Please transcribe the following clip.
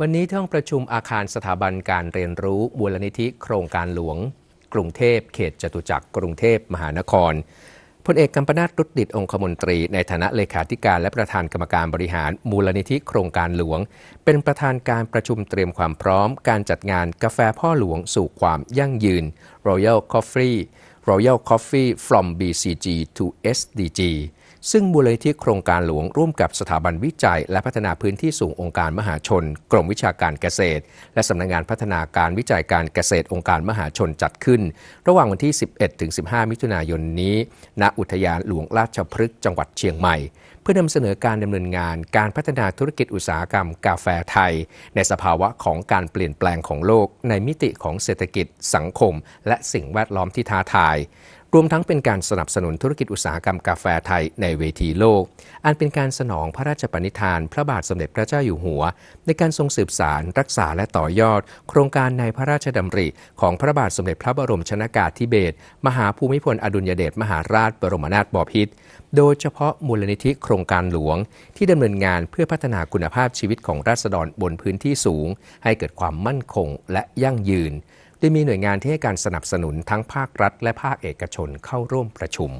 วันนี้ที่ห้องประชุมอาคารสถาบันการเรียนรู้มูลนิธิโครงการหลวง กรุงเทพเขตจตุจักรกรุงเทพมหานครพลเอกกัมปนาตรุดดิตองคมนตรี ในฐานะเลขาธิการและประธานกรรมการบริหารมูลนิธิโครงการหลวง เป็นประธานการประชุมเตรียมความพร้อม การจัดงานกาแฟพ่อหลวงสู่ความยั่งยืน Royal Coffee Royal Coffee from BCG to SDG ซึ่งมูลนิธิโครงการหลวงร่วมกับสถาบันวิจัย และพัฒนาพื้นที่สูงองค์การมหาชน กรมวิชาการเกษตร และสำนักงงานพัฒนาการวิจัยการเกษตรองค์การมหาชนจัดขึ้น ระหว่างวันที่ 11ถึง15 มิถุนายนนี้ ณอุทยานหลวงราชพฤกษ์จังหวัดเชียงใหม่ เพื่อนำเสนอการดำเนินงานการพัฒนาธุรกิจอุตสาหกรรมกาแฟไทย ในสภาวะของการเปลี่ยนแปลงของโลก ในมิติของเศรษฐกิจ สังคม และสิ่งแวดล้อมที่ท้าทาย รวมทั้งเป็นการสนับสนุนธุรกิจอุตสาหกรรมกาแฟไทยในเวทีโลก อันเป็นการสนองพระราชปณิธาน พระบาทสมเด็จพระเจ้าอยู่หัว ในการทรงสืบสารรักษาและต่อยอด โครงการในพระราชดำริ ของพระบาทสมเด็จพระบรมชนากาธิเบศรมหาภูมิพลอดุลยเดชมหาราชบรมนาถบพิตรโดยเฉพาะมูลนิธิโครงการหลวง ที่ดำเนินงานเพื่อพัฒนาคุณภาพชีวิตของราษฎรบนพื้นที่สูง ให้เกิดความมั่นคงและยั่งยืน โดยมีหน่วยงานที่ให้การสนับสนุนทั้งภาครัฐ และภาคเอกชนเข้าร่วมประชุม